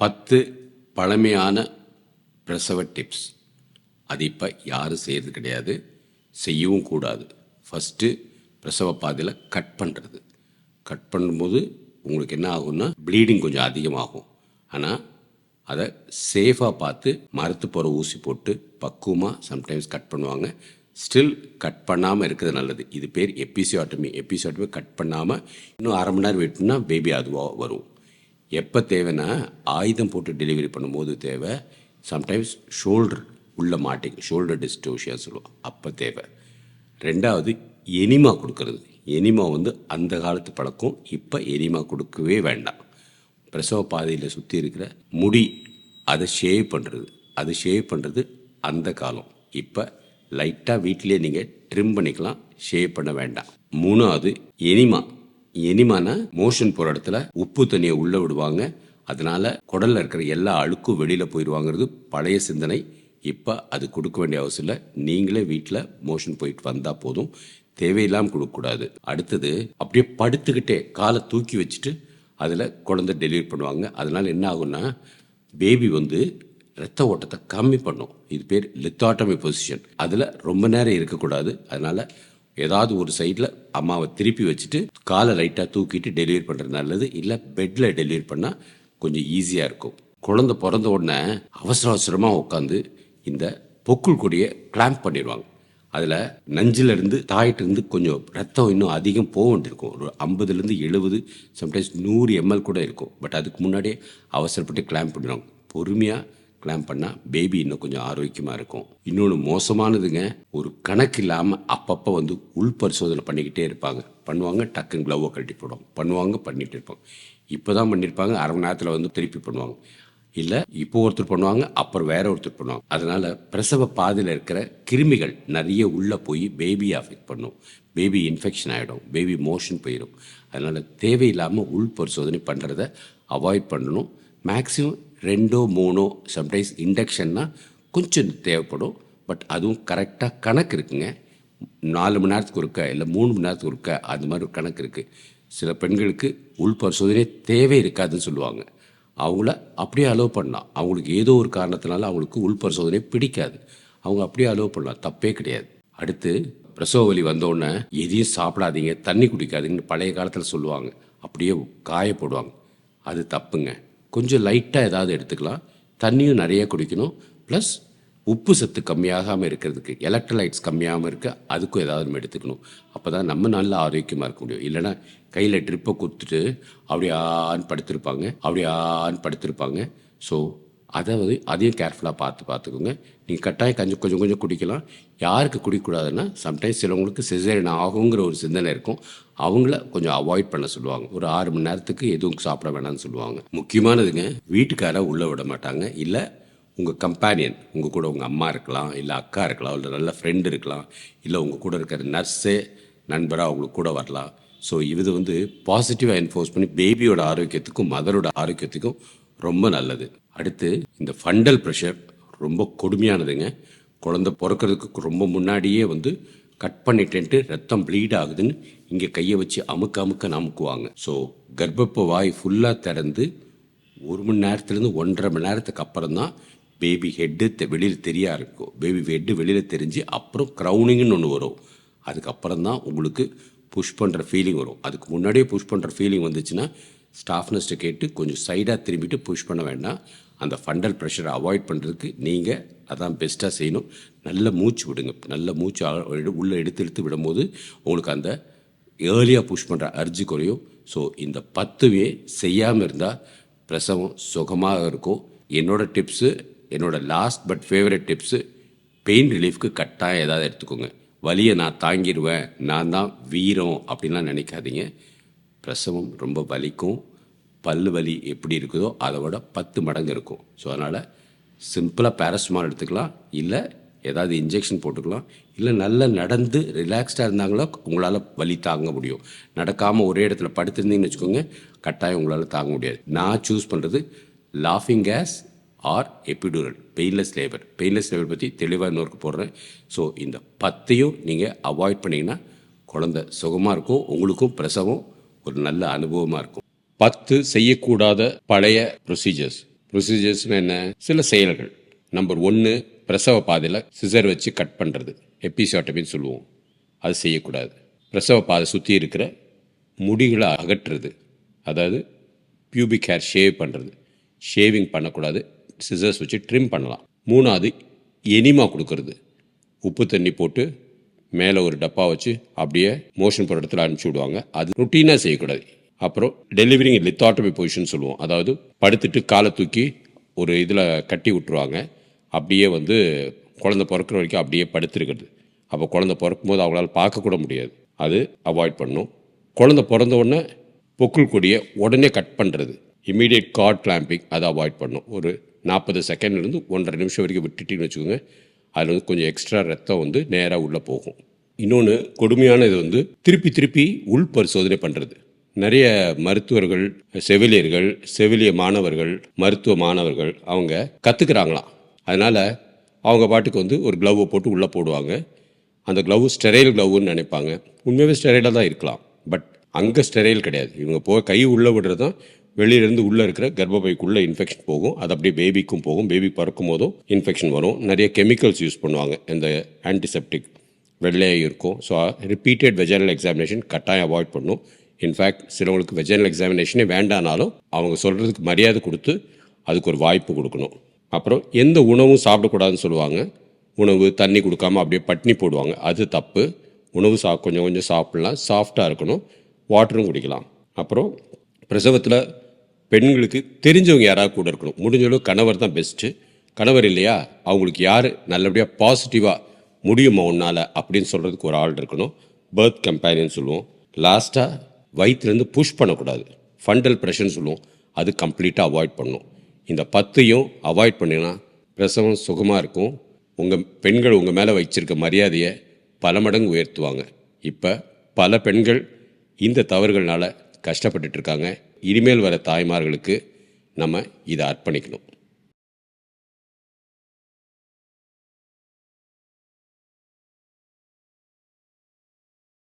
பத்து பழமையான பிரசவ டிப்ஸ் அது இப்போ யாரும் செய்கிறது கிடையாது. செய்யவும் கூடாது. ஃபஸ்ட்டு பிரசவ பாதையில் கட் பண்ணுறது கட் பண்ணும்போது உங்களுக்கு என்ன ஆகும்னா ப்ளீடிங் கொஞ்சம் அதிகமாகும். ஆனால் அதை சேஃபாக பார்த்து மரத்து போகிற ஊசி போட்டு பக்குவமாக சம்டைம்ஸ் கட் பண்ணுவாங்க. ஸ்டில் கட் பண்ணாமல் இருக்கிறது நல்லது. இது பேர் எபிசியாட்டமி எபிசியாட்டமி கட் பண்ணாமல் இன்னும் அரை மணி நேரம் வெயிட் பண்ணால் பேபி அதுவாக வரும். எப்போ தேவைன்னா ஆயுதம் போட்டு டெலிவரி பண்ணும்போது தேவை. சம்டைம்ஸ் ஷோல்டர் உள்ளே மாட்டிக்கும் ஷோல்டர் டிஸ்டோஷியாக சொல்லுவோம். அப்போ தேவை. ரெண்டாவது எனிமா கொடுக்கறது. எனிமா வந்து அந்த காலத்து பழக்கம். இப்போ எனிமா கொடுக்கவே வேண்டாம். பிரசவ பாதையில் சுற்றி இருக்கிற முடி அதை ஷேவ் பண்ணுறது அது ஷேவ் பண்ணுறது அந்த காலம். இப்போ லைட்டாக வீட்டிலேயே நீங்கள் ட்ரிம் பண்ணிக்கலாம் ஷேவ் பண்ண வேண்டாம். மூணாவது எனிமா. எனிமானா மோஷன் போகிற இடத்துல உப்பு தண்ணியை உள்ளே விடுவாங்க. அதனால் குடலில் இருக்கிற எல்லா அழுக்கும் வெளியில் போயிடுவாங்கிறது பழைய சிந்தனை. இப்போ அது கொடுக்க வேண்டிய அவசியம் இல்லை. நீங்களே வீட்டில் மோஷன் போயிட்டு வந்தால் போதும். தேவையில்லாமல் கொடுக்கக்கூடாது அடுத்தது அப்படியே படுத்துக்கிட்டே காலை தூக்கி வச்சுட்டு அதில் குழந்தை டெலிவரி பண்ணுவாங்க. அதனால் என்ன ஆகும்னா பேபி வந்து ரத்த ஓட்டத்தை கம்மி பண்ணும். இது பேர் லித்தாட்டமி பொசிஷன் அதில் ரொம்ப நேரம் இருக்கக்கூடாது. அதனால் ஏதாவது ஒரு சைடில் அம்மாவை திருப்பி வச்சுட்டு காலை லைட்டாக தூக்கிட்டு டெலிவரி பண்ணுறது நல்லது. இல்லை பெட்டில் டெலிவரி பண்ணால் கொஞ்சம் ஈஸியாக இருக்கும். குழந்தை பிறந்த உடனே அவசர அவசரமாக உட்காந்து இந்த பொக்குள் கொடியை கிளாம்ப் பண்ணிடுவாங்க. அதில் நஞ்சிலிருந்து தாயிட்டிருந்து கொஞ்சம் ரத்தம் இன்னும் அதிகம் போக வேண்டியிருக்கும். ஒரு ஐம்பதுலேருந்து எழுபது சம்டைம்ஸ் நூறு எம்எல் கூட இருக்கும். பட் அதுக்கு முன்னாடியே அவசரப்பட்டு கிளாம்ப் பண்ணிடுவாங்க. பொறுமையாக கிளாம்ப் பண்ணால் பேபி இன்னும் கொஞ்சம் ஆரோக்கியமாக இருக்கும். இன்னொன்று மோசமானதுங்க ஒரு கணக்கு இல்லாமல் அப்பப்போ வந்து உள் பரிசோதனை பண்ணிக்கிட்டே இருப்பாங்க. பண்ணுவாங்க டக்குன்னு க்ளவ்வை கழட்டி போடுவாங்க பண்ணுவாங்க பண்ணிகிட்டு இருப்பாங்க. இப்போ தான் பண்ணியிருப்பாங்க அரை மணி நேரத்தில் வந்து திருப்பி பண்ணுவாங்க. இல்லை இப்போ ஒருத்தர் பண்ணுவாங்க அப்புறம் வேற ஒருத்தர் பண்ணுவாங்க. அதனால் பிரசவ பாதையில் இருக்கிற கிருமிகள் நிறைய உள்ளே போய் பேபியை அஃபெக்ட் பண்ணும். பேபி இன்ஃபெக்ஷன் ஆகிடும் பேபி மோஷன் போயிடும் அதனால தேவையில்லாமல் உள் பரிசோதனை பண்ணுறத அவாய்ட் பண்ணணும். மேக்ஸிமம் ரெண்டோ மூணோ சம்டைம்ஸ் இண்டக்ஷன்னா கொஞ்சம் தேவைப்படும். பட் அதுவும் கரெக்டாக கணக்கு இருக்குங்க. நாலு மணி நேரத்துக்கு ஒருக்க இல்லை மூணு மணி நேரத்துக்கு ஒருக்க அந்த மாதிரி ஒரு கணக்கு இருக்குது சில பெண்களுக்கு உள் பரிசோதனை தேவை இருக்காதுன்னு சொல்லுவாங்க. அவங்கள அப்படியே அலோவ் பண்ணலாம். அவங்களுக்கு ஏதோ ஒரு காரணத்தினால அவங்களுக்கு உள் பரிசோதனை பிடிக்காது. அவங்க அப்படியே அலோவ் பண்ணலாம். தப்பே கிடையாது. அடுத்து பிரசவ வலி வந்தோடனே எதையும் சாப்பிடாதீங்க. தண்ணி குடிக்காதீங்கன்னு பழைய காலத்தில் சொல்லுவாங்க. அப்படியே காய போடுவாங்க அது தப்புங்க. கொஞ்சம் லைட்டாக ஏதாவது எடுத்துக்கலாம். தண்ணியும் நிறைய குடிக்கணும். ப்ளஸ் உப்பு சத்து கம்மியாகாமல் இருக்கிறதுக்கு எலக்ட்ரலைட்ஸ் கம்மியாகாமல் இருக்க அதுக்கும் ஏதாவது நம்ம எடுத்துக்கணும். அப்போ தான் நம்ம நல்ல ஆரோக்கியமாக இருக்க முடியும். இல்லைன்னா கையில் ட்ரிப்பை கொடுத்துட்டு அப்படியான்னு படுத்திருப்பாங்க. அப்படியான்னு படுத்திருப்பாங்க. ஸோ அதாவது அதையும் கேர்ஃபுல்லாக பார்த்து பார்த்துக்கோங்க. நீங்கள் கட்டாயம் கொஞ்சம் கொஞ்சம் கொஞ்சம் குடிக்கலாம். யாருக்கு குடிக்கக்கூடாதுன்னா சம்டைம்ஸ் சிலவங்களுக்கு சிசேரியன் ஆகுங்கிற ஒரு சிந்தனை இருக்கும். அவங்கள கொஞ்சம் அவாய்ட் பண்ண சொல்லுவாங்க. ஒரு ஆறு மணி நேரத்துக்கு எதுவும் சாப்பிட வேணாம்னு சொல்லுவாங்க. முக்கியமானதுங்க வீட்டுக்கார உள்ளே விட மாட்டாங்க. இல்லை உங்கள் கம்பேனியன் உங்கள் கூட உங்கள் அம்மா இருக்கலாம் இல்லை அக்கா இருக்கலாம் இல்லை நல்ல ஃப்ரெண்டு இருக்கலாம் இல்லை உங்கள் கூட இருக்கிற நர்ஸே நண்பராக அவங்களுக்கு கூட வரலாம். ஸோ இது வந்து பாசிட்டிவாக என்ஃபோர்ஸ் பண்ணி பேபியோட ஆரோக்கியத்துக்கும் மதரோட ஆரோக்கியத்துக்கும் ரொம்ப நல்லது. அடுத்து இந்த ஃபண்டல் ப்ரெஷர் ரொம்ப கொடுமையானதுங்க. குழந்தை பிறக்கிறதுக்கு ரொம்ப முன்னாடியே வந்து கட் பண்ணிட்டேன்ட்டு ரத்தம் ப்ளீட் ஆகுதுன்னு இங்கே கையை வச்சு அமுக்க அமுக்க அமுக்குவாங்க ஸோ கர்ப்பப்ப வாய் ஃபுல்லாக திறந்து ஒரு மணி நேரத்துலேருந்து ஒன்றரை மணி நேரத்துக்கு அப்புறம் தான் பேபி ஹெட்டு வெளியில் தெரிய ஆரம்பிக்கும். பேபி ஹெட்டு வெளியில் தெரிஞ்சு அப்புறம் க்ரௌனிங்னு ஒன்று வரும். அதுக்கப்புறம் தான் உங்களுக்கு புஷ் பண்ணுற ஃபீலிங் வரும். அதுக்கு முன்னாடியே புஷ் பண்ணுற ஃபீலிங் வந்துச்சுன்னா ஸ்டாஃப் நர்ஸ்ட்டை கேட்டு கொஞ்சம் சைடாக திரும்பிட்டு புஷ் பண்ண வேண்டாம். அந்த ஃபண்டல் ப்ரெஷரை அவாய்ட் பண்ணுறதுக்கு நீங்கள் அதான் பெஸ்ட்டாக செய்யணும். நல்ல மூச்சு விடுங்க. நல்ல மூச்சு உள்ளே எடுத்து எடுத்து விடும்போது உங்களுக்கு அந்த ஏர்லியாக புஷ் பண்ணுற அர்ஜி குறையும். ஸோ இந்த பத்துவே செய்யாமல் இருந்தால் பிரசவம் சுகமாக இருக்கும். என்னோடய டிப்ஸு என்னோடய last but favourite tips pain ரிலீஃப்க்கு கட்டாயம் ஏதாவது எடுத்துக்கோங்க. வலியை நான் தாங்கிடுவேன் நான் தான் வீரம் அப்படின்லாம் நினைக்காதீங்க. பிரசவம் ரொம்ப வலிக்கும். பல் வலி எப்படி இருக்குதோ அதை விட பத்து மடங்கு இருக்கும். ஸோ அதனால் சிம்பிளாக பேரஸ்டமால் எடுத்துக்கலாம். இல்லை ஏதாவது இன்ஜெக்ஷன் போட்டுக்கலாம். இல்லை நல்லா நடந்து ரிலாக்ஸ்டாக இருந்தாங்களோ உங்களால் வலி தாங்க முடியும். நடக்காமல் ஒரே இடத்துல படுத்திருந்தீங்கன்னு வச்சுக்கோங்க கட்டாயம் உங்களால் தாங்க முடியாது. நான் சூஸ் பண்ணுறது லாஃபிங் gas or epidural painless labour painless labour பற்றி தெளிவாக இன்னொருக்கு போடுறேன். ஸோ இந்த பத்தையும் நீங்கள் அவாய்ட் பண்ணிங்கன்னா குழந்தை சுகமாக இருக்கும் உங்களுக்கும் பிரசவம் ஒரு நல்ல அனுபவமாக இருக்கும். பத்து செய்யக்கூடாத பழைய ப்ரொசீஜர்ஸ் ப்ரொசீஜர்ஸ்னு என்ன? சில செயல்கள். நம்பர் ஒன்று பிரசவ பாதையில் சிசர் வச்சு கட் பண்ணுறது எபிசாட்டமின்னு சொல்லுவோம். அது செய்யக்கூடாது. பிரசவ பாதை சுற்றி இருக்கிற முடிகளை அகற்றுறது. அதாவது பியூபிக் ஹேர் ஷேவ் பண்ணுறது ஷேவிங் பண்ணக்கூடாது. சிசர்ஸ் வச்சு ட்ரிம் பண்ணலாம். மூணாவது எனிமா கொடுக்கறது. உப்பு தண்ணி போட்டு மேலே ஒரு டப்பா வச்சு அப்படியே மோஷன் போகிற இடத்துல அனுப்பிச்சி விடுவாங்க. அது ருட்டீனாக செய்யக்கூடாது. அப்புறம் டெலிவரிங் லித்தாட்டமி பொசிஷன் சொல்லுவோம். அதாவது படுத்துட்டு காலை தூக்கி ஒரு இதில் கட்டி விட்டுருவாங்க. அப்படியே வந்து குழந்தை பிறக்கிற வரைக்கும் அப்படியே படுத்திருக்கிறது. அப்போ குழந்தை பிறக்கும் போது அவங்களால பார்க்கக்கூட முடியாது. அது அவாய்ட் பண்ணும். குழந்தை பிறந்த உடனே பொக்குள் கொடியை உடனே கட் பண்ணுறது இமீடியட் கார்ட் கிளாம்பிங் அதை அவாய்ட் பண்ணும். ஒரு நாற்பது செகண்ட்லேருந்து ஒன்றரை நிமிஷம் வரைக்கும் விட்டுட்டின்னு வச்சுக்கோங்க. அதில் வந்து கொஞ்சம் எக்ஸ்ட்ரா ரத்தம் வந்து நேராக உள்ளே போகும். இன்னொன்று கொடுமையான இது வந்து திருப்பி திருப்பி உள் பரிசோதனை பண்ணுறது நிறைய மருத்துவர்கள் செவிலியர்கள் செவிலிய மாணவர்கள் மருத்துவ மாணவர்கள் அவங்க கற்றுக்குறாங்களாம் அதனால் அவங்க பாட்டுக்கு வந்து ஒரு க்ளவ்வை போட்டு உள்ளே போடுவாங்க. அந்த க்ளவ் ஸ்டெரைல் க்ளவ்னு நினைப்பாங்க. உண்மையாகவே ஸ்டெரைலாக தான் இருக்கலாம். பட் அங்கே ஸ்டெரைல் கிடையாது. இவங்க போக கை உள்ளே விடுறது தான் வெளியிலேருந்து உள்ளே இருக்கிற கர்ப்பப்பைக்குள்ளே இன்ஃபெக்ஷன் போகும். அது அப்படியே பேபிக்கும் போகும். பேபி பறக்கும் போதும் இன்ஃபெக்ஷன் வரும். நிறைய கெமிக்கல்ஸ் யூஸ் பண்ணுவாங்க. இந்த ஆன்டிசெப்டிக் வெள்ளையாக இருக்கும். ஸோ ரிப்பீட்டட் வெஜனல் எக்ஸாமினேஷன் கட்டாயம் அவாய்ட் பண்ணும். இன்ஃபேக்ட் சிலவங்களுக்கு வெஜனல் எக்ஸாமினேஷனே வேண்டானாலும் அவங்க சொல்கிறதுக்கு மரியாதை கொடுத்து அதுக்கு ஒரு வாய்ப்பு கொடுக்கணும். அப்புறம் எந்த உணவும் சாப்பிடக்கூடாதுன்னு சொல்லுவாங்க. உணவு தண்ணி கொடுக்காம அப்படியே பட்னி போடுவாங்க. அது தப்பு. உணவு சா கொஞ்சம் கொஞ்சம் சாப்பிட்லாம். சாஃப்டாக இருக்கணும். வாட்டரும் குடிக்கலாம். அப்புறம் பிரசவத்தில் பெண்களுக்கு தெரிஞ்சவங்க யாராவது கூட இருக்கணும். முடிஞ்சளவு கணவர் தான் பெஸ்ட்டு கணவர் இல்லையா? அவங்களுக்கு யார் நல்லபடியாக பாசிட்டிவாக முடியுமா உன்னால் அப்படின்னு சொல்கிறதுக்கு ஒரு ஆள் இருக்கணும். பர்த் கம்பேனியன் சொல்லுவோம். லாஸ்ட்டாக வயிற்றுலேருந்து புஷ் பண்ணக்கூடாது. ஃபண்டல் ப்ரெஷர்னு சொல்லுவோம். அது கம்ப்ளீட்டாக அவாய்ட் பண்ணும் இந்த பத்தையும் அவாய்ட் பண்ணினா பிரசவம் சுகமாக இருக்கும். உங்கள் பெண்கள் உங்கள் மேலே வச்சிருக்க மரியாதையை பல மடங்கு உயர்த்துவாங்க. இப்போ பல பெண்கள் இந்த தவறுகள்னால் கஷ்டப்பட்டுட்ருக்காங்க இருக்காங்க. இனிமேல் வர தாய்மார்களுக்கு நம்ம இதை அர்ப்பணிக்கணும்.